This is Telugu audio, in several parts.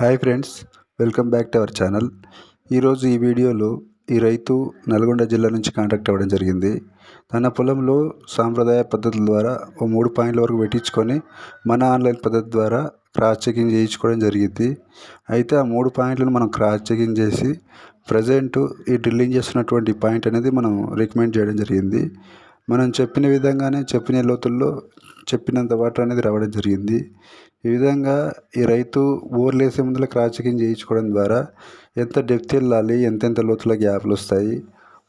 Hi friends welcome back to our channel. ఈరోజు ఈ వీడియోలో ఈ రైతు నల్గొండ జిల్లా నుంచి కాంటాక్ట్ అవ్వడం జరిగింది. తన పొలంలో సాంప్రదాయ పద్ధతుల ద్వారా ఓ మూడు పాయింట్ల వరకు పెట్టించుకొని మన ఆన్లైన్ పద్ధతి ద్వారా క్రాస్ చెకింగ్ చేయించుకోవడం జరిగింది. అయితే ఆ మూడు పాయింట్లను మనం క్రాస్ చెకింగ్ చేసి ప్రజెంట్ ఈ డ్రిల్లింగ్ చేస్తున్నటువంటి పాయింట్ అనేది మనం రికమెండ్ చేయడం జరిగింది. మనం చెప్పిన విధంగానే చెప్పిన లోతుల్లో చెప్పినంత వాటర్ అనేది రావడం జరిగింది. ఈ విధంగా ఈ రైతు బోర్లు వేసే ముందర క్రాస్ చెకింగ్ చేయించుకోవడం ద్వారా ఎంత డెప్త్ వెళ్ళాలి ఎంతెంత లోతులో గ్యాప్లు వస్తాయి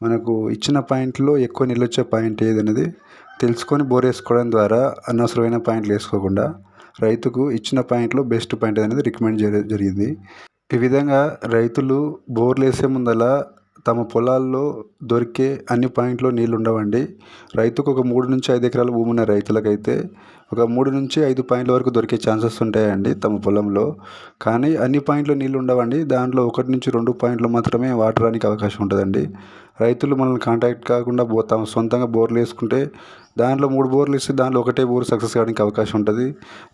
మనకు ఇచ్చిన పాయింట్లో ఎక్కువ నీళ్ళు వచ్చే పాయింట్ ఏది అనేది తెలుసుకొని బోర్ వేసుకోవడం ద్వారా అనవసరమైన పాయింట్లు వేసుకోకుండా రైతుకు ఇచ్చిన పాయింట్లో బెస్ట్ పాయింట్ అనేది రికమెండ్ చేయడం జరిగింది. ఈ విధంగా రైతులు బోర్లు వేసే ముందల తమ పొలాల్లో దొరికే అన్ని పాయింట్లో నీళ్ళు ఉండవండి రైతుకు ఒక మూడు నుంచి ఐదు ఎకరాల భూమి ఉన్న రైతులకైతే ఒక మూడు నుంచి ఐదు పాయింట్ల వరకు దొరికే ఛాన్సెస్ ఉంటాయండి తమ పొలంలో. కానీ అన్ని పాయింట్లో నీళ్ళు ఉండవండి దాంట్లో ఒకటి నుంచి రెండు పాయింట్లు మాత్రమే వాటరానికి అవకాశం ఉంటుందండి. రైతులు మనల్ని కాంటాక్ట్ కాకుండా తమ సొంతంగా బోర్లు వేసుకుంటే దాంట్లో మూడు బోర్లు ఇస్తే దాంట్లో ఒకటే బోర్ సక్సెస్ కావడానికి అవకాశం ఉంటుంది.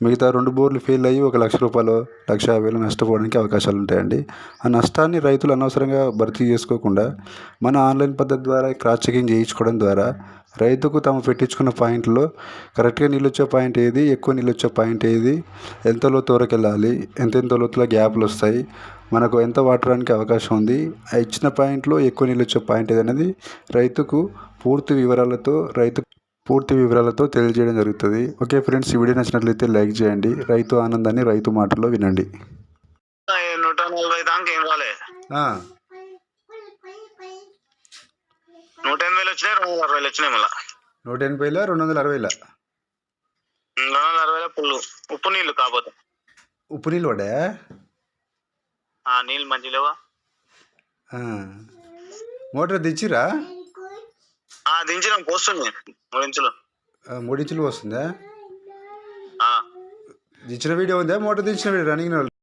మిగతా రెండు బోర్లు ఫెయిల్ అయ్యి ఒక లక్ష రూపాయలు లక్ష యాభై వేలు నష్టపోవడానికి అవకాశాలు ఉంటాయండి. ఆ నష్టాన్ని రైతులు అనవసరంగా భర్తీ చేసుకోకుండా మన ఆన్లైన్ పద్ధతి ద్వారా క్రాస్ చెకింగ్ చేయించుకోవడం ద్వారా రైతుకు తాము పెట్టించుకున్న పాయింట్లో కరెక్ట్గా నీళ్ళు పాయింట్ ఏది ఎక్కువ నీళ్ళు వచ్చే పాయింట్ ఏది ఎంత లోతు వరకు వెళ్ళాలి ఎంతెంత లోతులో గ్యాప్లు వస్తాయి మనకు ఎంత వాటరానికి అవకాశం ఉంది ఆ ఇచ్చిన పాయింట్లో ఎక్కువ నీళ్ళు వచ్చే పాయింట్ ఏది అనేది రైతుకు పూర్తి వివరాలతో రైతు పూర్తి వివరాలతో తెలియజేయడం జరుగుతుంది. ఓకే ఫ్రెండ్స్ ఈ వీడియో నచ్చినట్లయితే లైక్ చేయండి. రైతు ఆనందాన్ని రైతు మాటల్లో వినండి. నూట నలభై దాకా ఏం రాలే? నూట ఎనభైలు వచ్చినాయి రెండు వందల అరవైలు వచ్చినాయి మళ్ళా. నూట ఎనభైలో రెండు వందల అరవైలో? రెండు వందల అరవైలో పుల్లు. ఉప్పు నీళ్ళు కాకపోతే. ఉప్పు నీళ్ళు ఆ నీళ్ళు మంచి లేవా? మోటార్ తెచ్చిరా దించినాం పోస్తుంది. మూడు ఇంచులు. మూడించులు వస్తుందా దించిన వీడియో ఉందా? మోటార్ దించిన వీడియో రన్నింగ్